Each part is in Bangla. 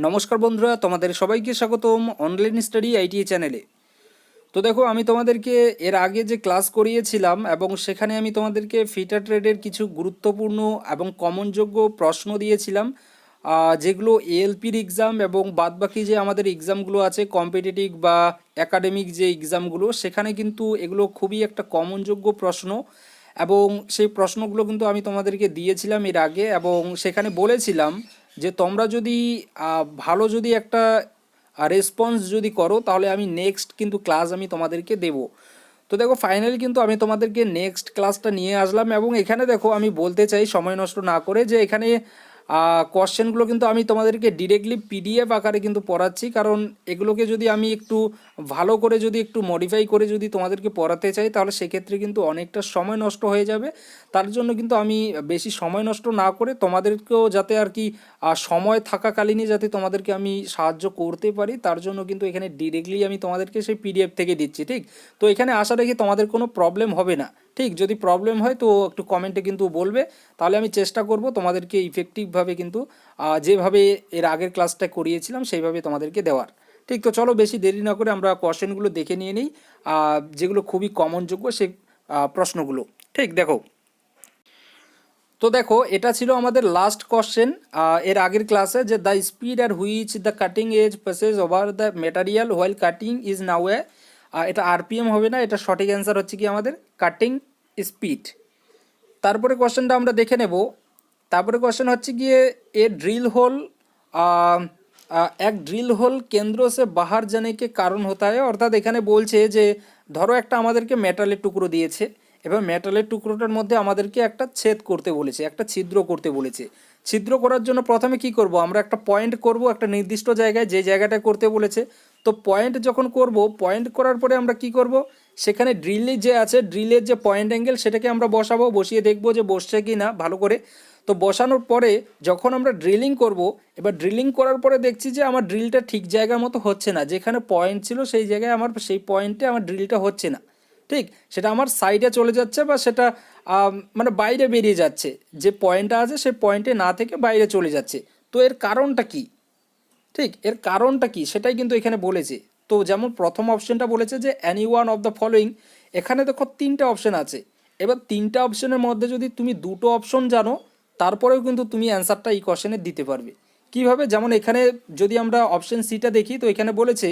নমস্কার বন্ধুরা, তোমাদের সবাইকে স্বাগতম অনলাইন স্টাডি আইটি চ্যানেলে তো দেখো, আমি তোমাদেরকে এর আগে যে ক্লাস করিয়েছিলাম এবং সেখানে আমি তোমাদেরকে ফিটার ট্রেডের কিছু গুরুত্বপূর্ণ এবং কমনযোগ্য প্রশ্ন দিয়েছিলাম যেগুলো এএলপির এক্সাম এবং বাদবাকি যে আমাদের এক্সামগুলো আছে কম্পিটিটিভ বা একাডেমিক যে এক্সামগুলো সেখানে কিন্তু এগুলো খুবই একটা কমনযোগ্য প্রশ্ন এবং সেই প্রশ্নগুলো কিন্তু আমি তোমাদেরকে দিয়েছিলাম এর আগে এবং সেখানে বলেছিলাম যে তোমরা যদি ভালো যদি একটা রেসপন্স যদি করো, তাহলে আমি নেক্সট কিন্তু ক্লাস আমি তোমাদেরকে দেব। তো দেখো ফাইনালি কিন্তু আমি তোমাদেরকে নেক্সট ক্লাসটা নিয়ে আসলাম এবং এখানে দেখো, আমি বলতে চাই সময় নষ্ট না করে যে এখানে কোশ্চেনগুলো কিন্তু আমি তোমাদেরকে ডিরেক্টলি পিডিএফ আকারে কিন্তু পড়াচ্ছি। কারণ এগুলোকে যদি আমি একটু ভালো করে যদি একটু মডিফাই করে যদি তোমাদেরকে পড়াতে চাই, তাহলে সেক্ষেত্রে কিন্তু অনেকটা সময় নষ্ট হয়ে যাবে। তার জন্য কিন্তু আমি বেশি সময় নষ্ট না করে তোমাদেরকেও যাতে আর কি সময় থাকাকালীনই যাতে তোমাদেরকে আমি সাহায্য করতে পারি, তার জন্য কিন্তু এখানে ডিরেক্টলি আমি তোমাদেরকে সেই পিডিএফ থেকে দিচ্ছি, ঠিক? তো এখানে আশা রাখি তোমাদের কোনো প্রবলেম হবে না। ঠিক যদি প্রবলেম হয় তো একটু কমেন্টে কিন্তু বলবে। তাহলে আমি চেষ্টা করব তোমাদেরকে ইফেক্টিভভাবে কিন্তু যেভাবে এর আগের ক্লাসটা করিয়েছিলাম সেইভাবে তোমাদেরকে দেওয়ার। ঠিক তো চলো বেশি দেরি না করে আমরা কোশ্চেনগুলো দেখে নিয়ে নিই। যেগুলো খুবই কমনযোগ্য আহ, প্রশ্নগুলো। ঠিক দেখো। তো দেখো এটা ছিল আমাদের লাস্ট কোশ্চেন এর আগের ক্লাসে যে the speed R which the cutting edge passes over the material while cutting is known as এটা আরপিএম হবে না, এটা সঠিক অ্যান্সার হচ্ছে কি আমাদের কাটিং স্পিড তারপরে কোশ্চেনটা আমরা দেখে নেব। তারপরে কোশ্চেন হচ্ছে গিয়ে, এ ড্রিল হোল এক ড্রিল হোল কেন্দ্র সে বাহার জানে কে কারণ হতা হয়। অর্থাৎ এখানে বলছে যে, ধরো একটা আমাদেরকে মেটালের টুকরো দিয়েছে, এবার মেটালের টুকরোটার মধ্যে আমাদেরকে একটা ছেদ করতে বলেছে, একটা ছিদ্র করতে বলেছে। ছিদ্র করার জন্য প্রথমে কি করব? আমরা একটা পয়েন্ট করব একটা নির্দিষ্ট জায়গায়, যে জায়গাটা করতে বলেছে তো পয়েন্ট যখন করব পয়েন্ট করার পরে আমরা কি করব? সেখানে ড্রিলে যে আছে ড্রিলের যে পয়েন্ট অ্যাঙ্গেল সেটাকে আমরা বসাবো, বসিয়ে দেখব যে বসছে কি না, ভালো করে। তো বসানোর পরে যখন আমরা ড্রিলিং করব, এবার ড্রিলিং করার পরে দেখছি যে আমার ড্রিলটা ঠিক জায়গার মতো হচ্ছে না। যেখানে পয়েন্ট ছিল সেই জায়গায় আমার, সেই পয়েন্টে আমার ড্রিলটা হচ্ছে না। ঠিক? সেটা আমার সাইডে চলে যাচ্ছে বা সেটা মানে বাইরে বেরিয়ে যাচ্ছে। যে পয়েন্টটা আছে সেই পয়েন্টে না থেকে বাইরে চলে যাচ্ছে। তো এর কারণটা কি? ঠিক, এর কারণটা কি? সেটাই কিন্তু এখানে বলেছে। তো যেমন প্রথম অপশনটা বলেছে যে any one of the following এখানে দেখো তিনটা অপশন আছে। এবার তিনটা অপশনের মধ্যে যদি তুমি দুটো অপশন জানো, তারপরেও কিন্তু তুমি অ্যান্সারটা এই কোশ্চেনে দিতে পারবে। কীভাবে? যেমন এখানে যদি আমরা অপশন সিটা দেখি, তো এখানে বলেছে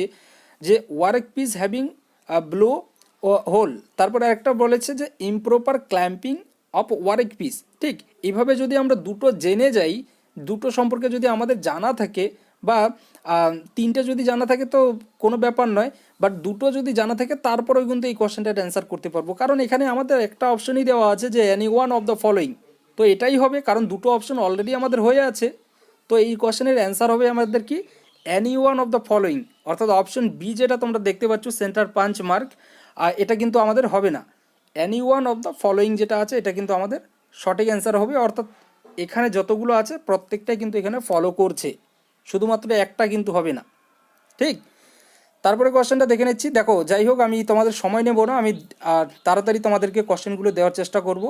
যে work piece having blow whole তারপরে একটা বলেছে যে improper clamping of work piece ঠিক এইভাবে যদি আমরা দুটো জেনে যাই, দুটো সম্পর্কে যদি আমাদের জানা থাকে বা তিনটে যদি জানা থাকে তো কোনো ব্যাপার নয় বাট দুটো যদি জানা থাকে তারপরেও কিন্তু এই কোশ্চেনটার অ্যান্সার করতে পারব। কারণ এখানে আমাদের একটা অপশনই দেওয়া আছে যে any one of the following তো এটাই হবে, কারণ দুটো অপশন অলরেডি আমাদের হয়ে আছে। তো এই কোশ্চেনের অ্যান্সার হবে আমাদের কি? Any one of the following অর্থাৎ অপশন বি যেটা তোমরা দেখতে পাচ্ছ সেন্টার পাঞ্চ মার্ক আর এটা কিন্তু আমাদের হবে না। Any one of the following যেটা আছে, এটা কিন্তু আমাদের সঠিক অ্যান্সার হবে। অর্থাৎ এখানে যতগুলো আছে, প্রত্যেকটাই কিন্তু এখানে ফলো করছে। শুধুমাত্র একটা কিন্তু হবে না। ঠিক? তারপরে কোশ্চেনটা দেখে নিচ্ছি। দেখো, যাই হোক, আমি তোমাদের সময় নেব না। আমি আর তাড়াতাড়ি তোমাদেরকে কোশ্চেনগুলো দেওয়ার চেষ্টা করব।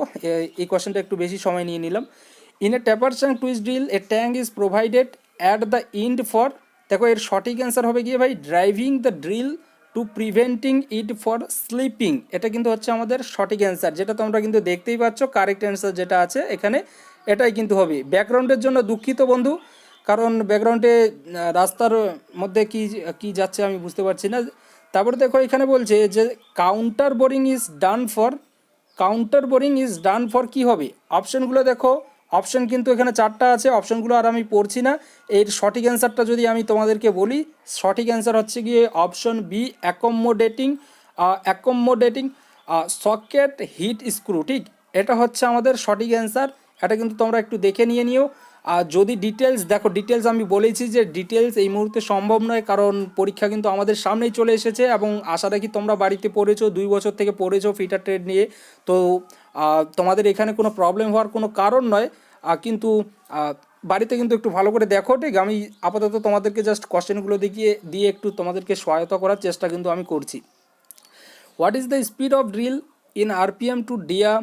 এই কোশ্চেনটা একটু বেশি সময় নিয়ে নিলাম। In a taper shank twist drill a tang is provided at the end for দেখো, এর সঠিক অ্যান্সার হবে গিয়ে ভাই driving the drill to preventing it for slipping এটা কিন্তু হচ্ছে আমাদের সঠিক অ্যান্সার যেটা তোমরা কিন্তু দেখতেই পাচ্ছ কারেক্ট অ্যান্সার যেটা আছে এখানে, এটাই কিন্তু হবে। ব্যাকগ্রাউন্ডের জন্য দুঃখিত বন্ধু। কারণ ব্যাকগ্রাউন্ডে রাস্তার মধ্যে কি কি যাচ্ছে আমি বুঝতে পারছি না। তারপরে দেখো এখানে বলছে যে counter boring is done for counter boring is done for কি হবে? অপশনগুলো দেখো। অপশন কিন্তু এখানে চারটা আছে অপশনগুলো আর আমি পড়ছি না। এর সঠিক অ্যান্সারটা যদি আমি তোমাদেরকে বলি, সঠিক অ্যান্সার হচ্ছে গিয়ে option B accommodating accommodating socket head screw ঠিক? এটা হচ্ছে আমাদের সঠিক অ্যান্সার এটা কিন্তু তোমরা একটু দেখে নিয়ে নিও। আর যদি ডিটেলস দেখো ডিটেলস আমি বলেছি যে ডিটেলস এই মুহূর্তে সম্ভব নয়, কারণ পরীক্ষা কিন্তু আমাদের সামনেই চলে এসেছে এবং আশা রাখি তোমরা বাড়িতে পড়েছো, দুই বছর থেকে পড়েছো ফিটার ট্রেড নিয়ে। তো তোমাদের এখানে কোনো প্রবলেম হওয়ার কোনো কারণ নয়। কিন্তু বাড়িতে কিন্তু একটু ভালো করে দেখো, ঠিক? আমি আপাতত তোমাদেরকে জাস্ট কোশ্চেনগুলো দেখিয়ে, দিয়ে একটু তোমাদেরকে সহায়তা করার চেষ্টা কিন্তু আমি করছি। What is the speed of drill in RPM to dia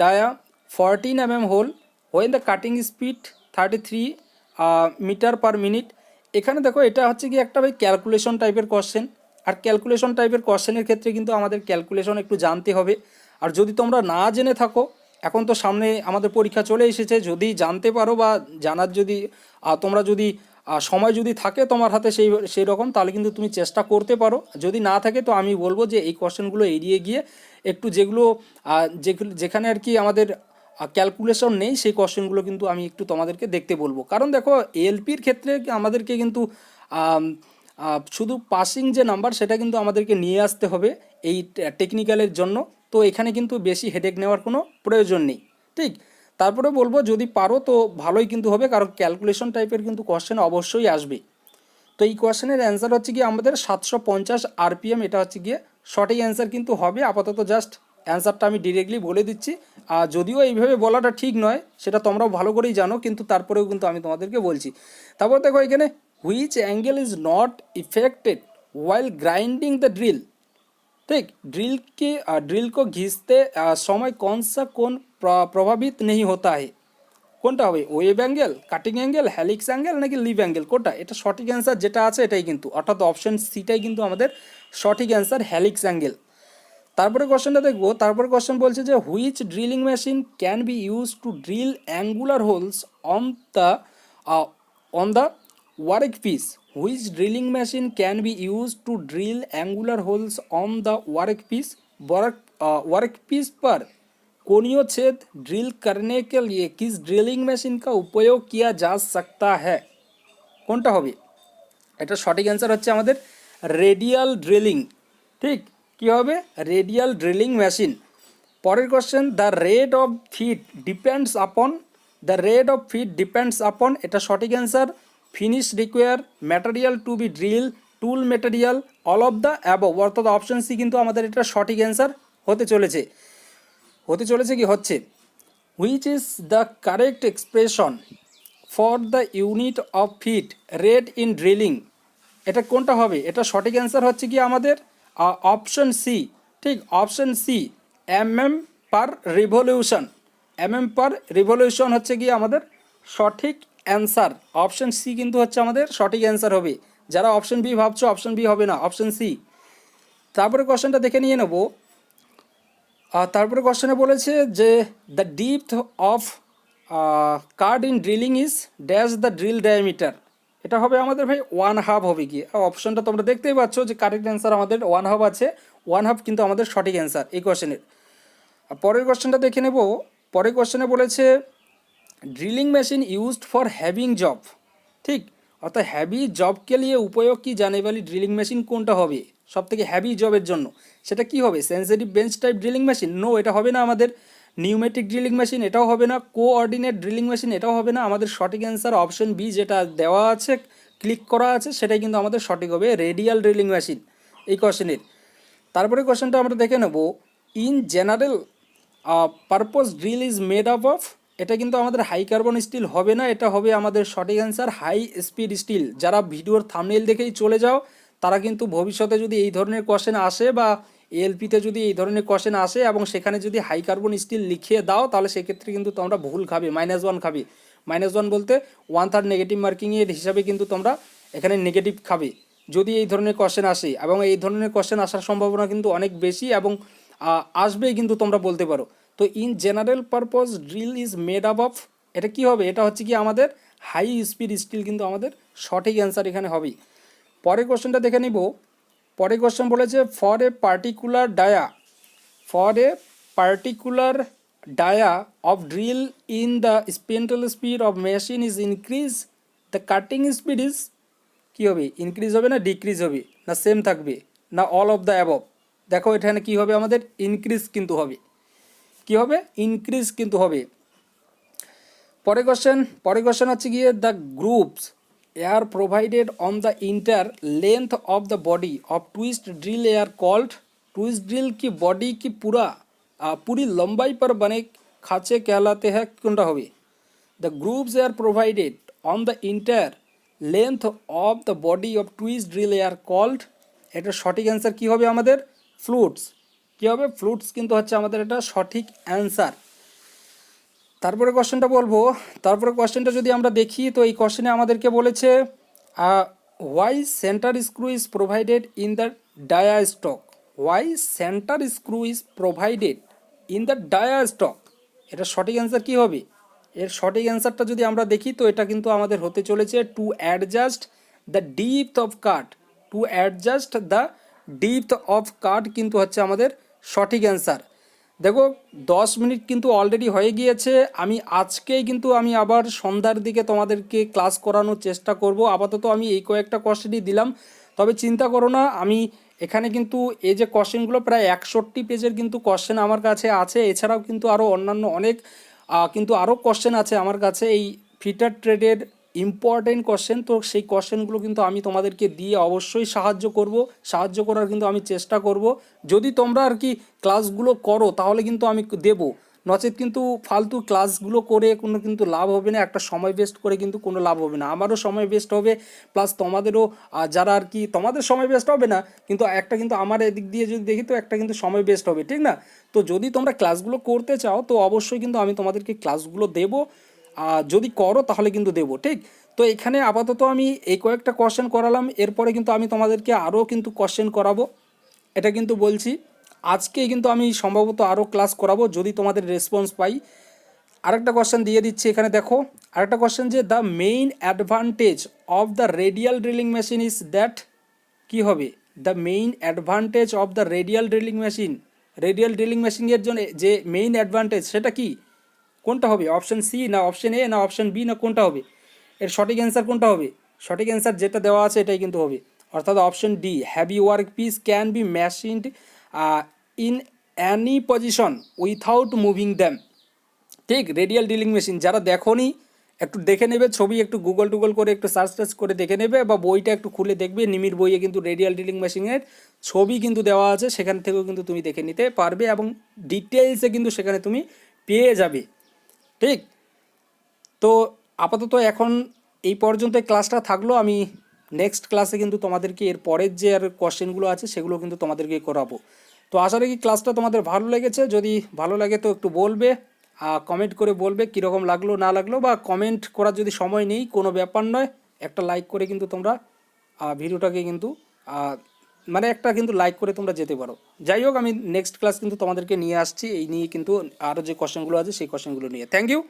dia dia 14 mm hole? When the cutting speed 33 uh, meter per minute? এখানে দেখো এটা হচ্ছে কি একটা ভাই ক্যালকুলেশন টাইপের কোশ্চেন আর ক্যালকুলেশন টাইপের কোশ্চেনের ক্ষেত্রে কিন্তু আমাদের ক্যালকুলেশন একটু জানতে হবে। আর যদি তোমরা না জেনে থাকো এখন তো সামনে আমাদের পরীক্ষা চলে এসেছে। যদি জানতে পারো বা জানার যদি তোমরা যদি সময় যদি থাকে তোমার হাতে সেই সেই রকম তাহলে কিন্তু তুমি চেষ্টা করতে পারো। যদি না থাকে তো আমি বলব যে এই কোশ্চেনগুলো এড়িয়ে গিয়ে একটু যেগুলো যেখানে আর কি আমাদের ক্যালকুলেশন নেই, সেই কোশ্চেনগুলো কিন্তু আমি একটু তোমাদেরকে দেখতে বলব। কারণ দেখো এলপির ক্ষেত্রে আমাদেরকে কিন্তু শুধু পাসিং যে নাম্বার সেটা কিন্তু আমাদেরকে নিয়ে আসতে হবে এই টেকনিক্যালের জন্য। তো এখানে কিন্তু বেশি হেডেক নেওয়ার কোনো প্রয়োজন নেই, ঠিক? তারপরে বলব, যদি পারো তো ভালোই কিন্তু হবে, কারণ ক্যালকুলেশন টাইপের কিন্তু কোশ্চেন অবশ্যই আসবে। তো এই কোয়েশ্চেনের অ্যান্সার হচ্ছে গিয়ে আমাদের সাতশো পঞ্চাশ আরপিএম এটা হচ্ছে গিয়ে সঠিক অ্যান্সার কিন্তু হবে। আপাতত জাস্ট অ্যান্সারটা আমি ডিরেক্টলি বলে দিচ্ছি আর যদিও এইভাবে বলাটা ঠিক নয় সেটা তোমরাও ভালো করেই জানো কিন্তু তারপরেও কিন্তু আমি তোমাদেরকে বলছি তারপর দেখো এখানে which angle is not affected while grinding the drill ठीक ड्रिल के अ, ड्रिल को घिसते अ, समय कौन सा कोण प्र- प्रभावित नहीं होता है কোনটা হবে web angle cutting angle helix angle নাকি লিভ অ্যাঙ্গেল কোনটা এটা সঠিক অ্যান্সার যেটা আছে এটাই কিন্তু অর্থাৎ অপশন সিটাই কিন্তু আমাদের সঠিক অ্যান্সার হ্যালিক্স অ্যাঙ্গেল তারপরে কোশ্চেনটা দেখব। তারপরে কোশ্চেন বলছে যে which drilling machine can be use to drill angular holes on the on the workpiece which drilling machine can be use to drill angular holes on the workpiece Borok workpiece পর কোনিও ছেদ ড্রিল করনে কে লিয়ে কিস ড্রিলিং মেশিন কা উপয়োগ কিয়া যা সকতা হ্যা কোনটা হবে এটা সঠিক অ্যান্সার হচ্ছে আমাদের রেডিয়াল ড্রিলিং ঠিক? কি হবে? রেডিয়াল ড্রিলিং মেশিন পরের question the rate of feed depends upon the rate of feed depends upon এটা সঠিক answer finish require material to be drill tool material all of the above অর্থাৎ অপশন সি কিন্তু আমাদের এটা সঠিক অ্যান্সার হতে চলেছে। হতে চলেছে কি? হচ্ছে। Which is the correct expression for the unit of feed rate in drilling এটা কোনটা হবে? এটা সঠিক অ্যান্সার হচ্ছে কি আমাদের? অপশন সি ঠিক option C M M per revolution M M per revolution হচ্ছে কি আমাদের সঠিক অ্যান্সার অপশন সি কিন্তু হচ্ছে আমাদের সঠিক অ্যান্সার হবে। যারা অপশন বি ভাবছ অপশন বি হবে না অপশন সি তারপরে কোশ্চেনটা দেখে নিয়ে নেব। তারপরে কোশ্চেনে বলেছে যে the depth of cut in drilling is dash the drill diameter এটা হবে আমাদের ভাই ওয়ান হাফ হবে কি অপশনটা তোমরা দেখতেই পাচ্ছ যে কারেক্ট অ্যান্সার আমাদের ওয়ান হাফ আছে। ওয়ান হাফ কিন্তু আমাদের সঠিক অ্যান্সার এই কোশ্চেনের আর পরের কোশ্চেনটা দেখে নেব। পরের কোশ্চেনে বলেছে drilling machine used for having job ঠিক? অর্থাৎ হ্যাভি জবকে নিয়ে উপয়োগ কী জানে বলি? ড্রিলিং মেশিন কোনটা হবে? সব থেকে হ্যাভি জবের জন্য। সেটা কি হবে? Sensitive bench type drilling machine no এটা হবে না আমাদের নিউমেটিক ড্রিলিং মেশিন এটাও হবে না কোঅর্ডিনেট ড্রিলিং মেশিন এটাও হবে না, আমাদের সঠিক অ্যান্সার অপশন বি যেটা দেওয়া আছে ক্লিক করা আছে, সেটাই কিন্তু আমাদের সঠিক হবে রেডিয়াল ড্রিলিং মেশিন এই কোশ্চেনের তারপরে কোশ্চেনটা আমরা দেখে নেব in general purpose drill is made up of এটা কিন্তু আমাদের হাই কার্বন স্টিল হবে না, এটা হবে আমাদের সঠিক অ্যান্সার হাই স্পিড স্টিল যারা ভিডিওর থামনেল দেখেই চলে যাও, তারা কিন্তু ভবিষ্যতে যদি এই ধরনের কোশ্চেন আসে বা এলপিতে যদি এই ধরনের কোশ্চেন আসে এবং সেখানে যদি হাই কার্বন স্টিল লিখিয়ে দাও, তাহলে সেক্ষেত্রে কিন্তু তোমরা ভুল খাবে মাইনাস ওয়ান খাবে। মাইনাস ওয়ান বলতে ওয়ান থার্ড নেগেটিভ মার্কিংয়ের হিসাবে কিন্তু তোমরা এখানে নেগেটিভ খাবে। যদি এই ধরনের কোশ্চেন আসে, এবং এই ধরনের কোশ্চেন আসার সম্ভাবনা কিন্তু অনেক বেশি এবং আসবেই কিন্তু তোমরা বলতে পারো। তো in general purpose drill is made up of এটা কি হবে? এটা হচ্ছে কি আমাদের হাই স্পিড স্টিল কিন্তু আমাদের সঠিক অ্যান্সার এখানে হবেই। পরের কোশ্চেনটা দেখে নিব। পরের কোশ্চেন বলেছে for a particular dia for a particular dia of drill in the spindle speed of machine is increase the cutting speed is কী হবে? ইনক্রিজ হবে না ডিক্রিজ হবে? না সেম থাকবে? না অল অফ দ্য অ্যাবভ দেখো এখানে কী হবে আমাদের? ইনক্রিজ কিন্তু হবে। কী হবে? ইনক্রিজ কিন্তু হবে। পরে কোশ্চেন পরে কোশ্চেন হচ্ছে গিয়ে the grooves are provided on the entire length of the body of twist drill are called twist drill की बॉडी की पूरा आ, पूरी लंबाई पर बने खाचे कहलाते हैं কোনটা হবে the grooves are provided on the entire length of the body of twist drill are called এটার সঠিক অ্যান্সার কী হবে আমাদের ফ্লুটস কী হবে ফ্লুটস কিন্তু হচ্ছে আমাদের এটা সঠিক অ্যান্সার তারপরে কোশ্চেনটা বলব। তারপরে কোশ্চেনটা যদি আমরা দেখি, তো এই কোশ্চেনে আমাদেরকে বলেছে why centre screw is provided in the die stock why centre screw is provided in the die stock এটা সঠিক অ্যান্সার কী হবে? এর সঠিক অ্যান্সারটা যদি আমরা দেখি, তো এটা কিন্তু আমাদের হতে চলেছে to adjust the depth of cut to adjust the depth of cut কিন্তু হচ্ছে আমাদের সঠিক অ্যান্সার দেখো, দশ মিনিট কিন্তু অলরেডি হয়ে গিয়েছে। আমি আজকেই কিন্তু আমি আবার সন্ধ্যার দিকে তোমাদেরকে ক্লাস করানোর চেষ্টা করব। আপাতত আমি এই কয়েকটা কোশ্চেনই দিলাম। তবে চিন্তা করো না, আমি এখানে কিন্তু এই যে কোশ্চেনগুলো প্রায় একষট্টি পেজের কিন্তু কোশ্চেন আমার কাছে আছে। এছাড়াও কিন্তু আরও অন্যান্য অনেক কিন্তু আরও কোশ্চেন আছে আমার কাছে। এই ফিটার ট্রেডের ইম্পর্টেন্ট কোশ্চেন তো সেই কোশ্চেনগুলো কিন্তু আমি তোমাদেরকে দিয়ে অবশ্যই সাহায্য করব। সাহায্য করার কিন্তু আমি চেষ্টা করব। যদি তোমরা আর কি ক্লাসগুলো করো, তাহলে কিন্তু আমি দেবো। নচেত কিন্তু ফালতু ক্লাসগুলো করে কোনো কিন্তু লাভ হবে না। একটা সময় ওয়েস্ট করে কিন্তু কোনো লাভ হবে না। আমারও সময় ওয়েস্ট হবে প্লাস তোমাদেরও যারা আর কি, তোমাদের সময় ওয়েস্ট হবে না, কিন্তু একটা কিন্তু আমার এদিক দিয়ে যদি দেখি, তো একটা কিন্তু সময় ওয়েস্ট হবে, ঠিক না? তো যদি তোমরা ক্লাসগুলো করতে চাও, তো অবশ্যই কিন্তু আমি তোমাদেরকে ক্লাসগুলো দেবো। যদি করো তাহলে কিন্তু দেবো, ঠিক? তো এখানে আপাতত আমি এই কয়েকটা কোশ্চেন করালাম, এরপরে কিন্তু আমি তোমাদেরকে আরও কিন্তু কোশ্চেন করাবো। এটা কিন্তু বলছি, আজকেই কিন্তু আমি সম্ভবত আরও ক্লাস করাবো যদি তোমাদের রেসপন্স পাই। আরেকটা কোশ্চেন দিয়ে দিচ্ছি এখানে, দেখো। আরেকটা কোশ্চেন যে the main advantage of the radial drilling machine is that কি হবে? The main advantage of the radial drilling machine radial drilling মেশিনের জন্য যে মেইন অ্যাডভান্টেজ সেটা কি? কোনটা হবে? অপশন সি না অপশন এ না অপশন বি না কোনটা হবে? এর সঠিক অ্যান্সার কোনটা হবে? সঠিক অ্যান্সার যেটা দেওয়া আছে এটাই কিন্তু হবে। অর্থাৎ option D heavy work piece can be machined in any position without moving them ঠিক? রেডিয়াল ডিলিং মেশিন যারা দেখোনি, একটু দেখে নেবে, ছবি একটু গুগল টুগল করে একটু সার্চ টার্চ করে দেখে নেবে বা বইটা একটু খুলে দেখবে, নিমির বইয়ে কিন্তু রেডিয়াল ডিলিং মেশিনের ছবি কিন্তু দেওয়া আছে, সেখান থেকেও কিন্তু তুমি দেখে নিতে পারবে এবং ডিটেলসে কিন্তু সেখানে তুমি পেয়ে যাবে। ঠিক? তো আপাতত এখন এই পর্যন্ত ক্লাসটা থাকল। আমি নেক্সট ক্লাসে কিন্তু তোমাদেরকে এর পরের যে আর কোশ্চেনগুলো আছে, সেগুলো কিন্তু তোমাদেরকে করাবো। তো আশা রাখি ক্লাসটা তোমাদের ভালো লেগেছে। যদি ভালো লাগে তো একটু বলবে কমেন্ট করে বলবে কীরকম লাগল, না লাগল, বা কমেন্ট করার যদি সময় নেই, কোনো ব্যাপার নয়, একটা লাইক করে কিন্তু তোমরা ভিডিওটাকে কিন্তু মানে একটা কিন্তু লাইক করে তোমরা যেতে পারো। যাই হোক, আমি নেক্সট ক্লাস কিন্তু তোমাদেরকে নিয়ে আসছি। এই নিয়ে কিন্তু আরও যে কোশ্চেনগুলো আছে, সেই কোশ্চেনগুলো নিয়ে। Thank you